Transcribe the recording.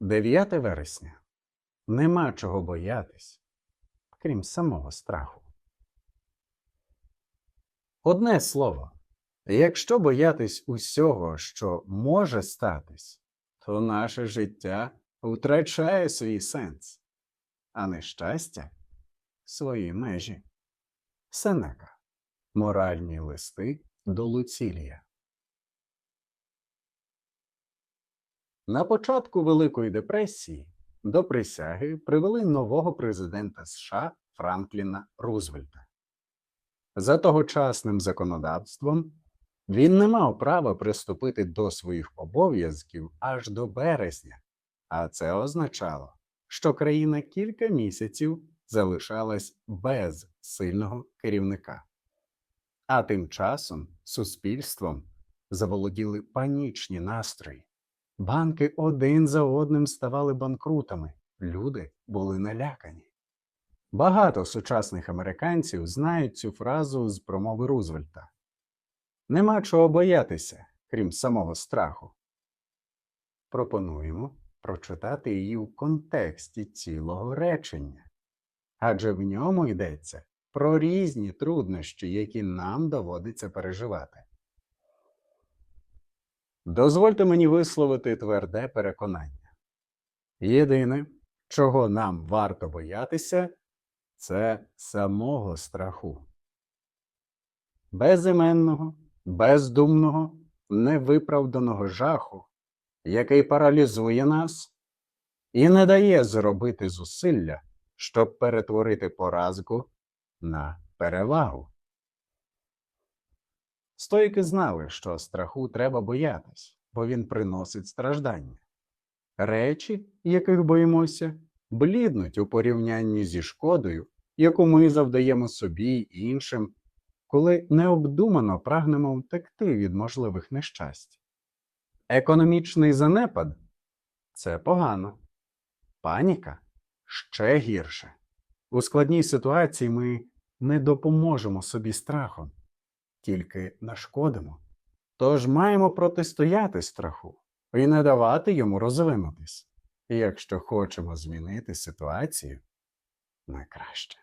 9 вересня. Нема чого боятись, крім самого страху. Одне слово. Якщо боятись усього, що може статись, то наше життя втрачає свій сенс, а нещастя свої межі. Сенека. Моральні листи до Луцілія. На початку Великої депресії до присяги привели нового президента США Франкліна Рузвельта. За тогочасним законодавством він не мав права приступити до своїх обов'язків аж до березня, а це означало, що країна кілька місяців залишалась без сильного керівника. А тим часом суспільством заволоділи панічні настрої. Банки один за одним ставали банкрутами, люди були налякані. Багато сучасних американців знають цю фразу з промови Рузвельта Нема чого боятися, крім самого страху. Пропонуємо прочитати її в контексті цілого речення, адже в ньому йдеться про різні труднощі, які нам доводиться переживати. Дозвольте мені висловити тверде переконання. Єдине, чого нам варто боятися, це самого страху. Безіменного, бездумного, невиправданого жаху, який паралізує нас і не дає зробити зусилля, щоб перетворити поразку на перевагу. Стоїки знали, що страху треба боятись, бо він приносить страждання. Речі, яких боїмося, бліднуть у порівнянні зі шкодою, яку ми завдаємо собі й іншим, коли необдумано прагнемо втекти від можливих нещасть. Економічний занепад це погано, паніка ще гірше. У складній ситуації ми не допоможемо собі страхом, тільки нашкодимо. Тож маємо протистояти страху і не давати йому розвинутись, якщо хочемо змінити ситуацію на краще.